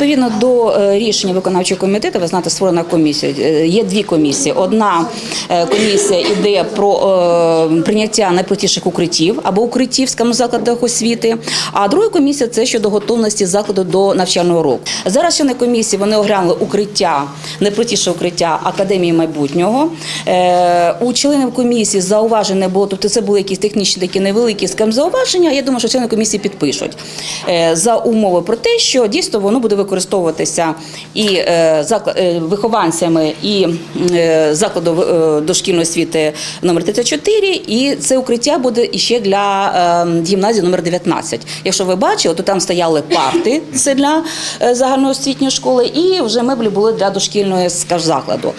Відповідно до е, рішення виконавчого комітету, ви знаєте, створена комісія. Е, Є дві комісії. Одна е, комісія йде про прийняття найпростіших укриттів або укриттів скажімо, закладах освіти. А друга комісія це щодо готовності закладу до навчального року. Зараз члени комісії вони оглянули укриття, найпростіше укриття академії майбутнього. У членів комісії зауважень не було, тобто це були якісь технічні такі невеликі скажімо, зауваження. Я думаю, що члени комісії підпишуть за умови про те, що дійсно воно буде використовуватися і е, е, вихованцями і е, закладу дошкільної освіти номер 34, і це укриття буде іще для е, гімназії номер 19. Якщо ви бачили, то там стояли парти, це для загальноосвітньої школи, і вже меблі були для дошкільної закладу.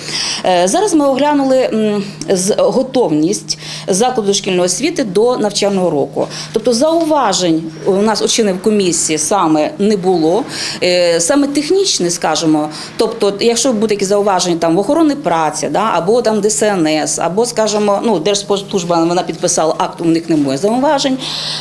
Зараз ми оглянули готовність закладу дошкільної освіти до навчального року. Тобто зауважень у нас у членів комісії саме не було. Саме технічне, скажімо, тобто, якщо буде якісь зауваження там в охорони праці, да, або там ДСНС, або, скажімо, ну, Держспоживслужба, вона підписала акт, у них немає зауважень.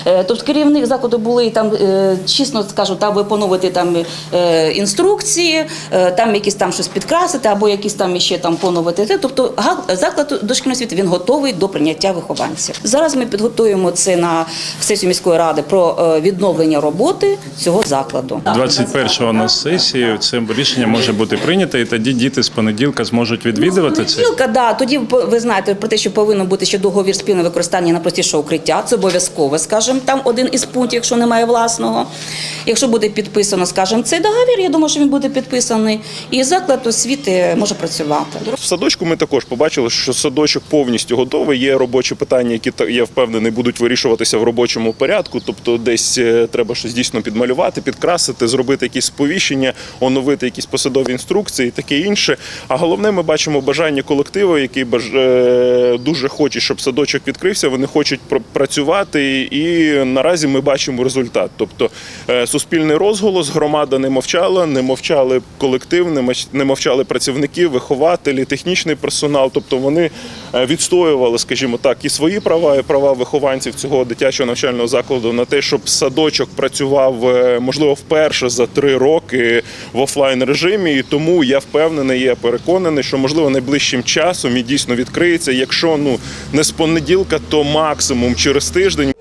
Е, Тобто керівник закладу були там, е, чесно скажу, там виконувати там е, інструкції, е, там якісь там щось підкрасити, або якісь там ще там поновити. Тобто заклад дошкільної освіти він готовий до прийняття вихованців. Зараз ми підготуємо це на сесію міської ради про е, відновлення роботи цього закладу. 21-го на сесії це рішення може бути прийнято, і тоді діти з понеділка зможуть відвідувати це. Понеділка, да, тоді ви знаєте про те, що повинно бути ще договір спільного використання на простіше укриття. Це обов'язково, скажімо, там один із пунктів, якщо немає власного. Якщо буде підписано, скажімо, цей договір, я думаю, що він буде підписаний, і заклад освіти може працювати. В садочку ми також побачили, що садочок повністю готовий. Є робочі питання, які та- я впевнений будуть вирішуватися в робочому порядку. Тобто, десь е, треба щось дійсно підмалювати, підкрасити, зробити якісь сповіщення, оновити якісь посадові інструкції, і таке інше. А головне, ми бачимо бажання колективу, який е, дуже хоче, щоб садочок відкрився. Вони хочуть пр- працювати, і наразі ми бачимо результат. Тобто е, суспільний розголос, громада не мовчала, не мовчали колектив, не мовчали працівники, вихователі, технічний персонал. Тобто вони е, відстоювали, скажімо так, і свої права, і права вихованців цього дитячого навчального закладу на те, щоб садочок працював можливо вперше за три роки в офлайн режимі. І тому я впевнений, я переконаний, що можливо найближчим часом і дійсно відкриється. Якщо ну не з понеділка, то максимум через тиждень.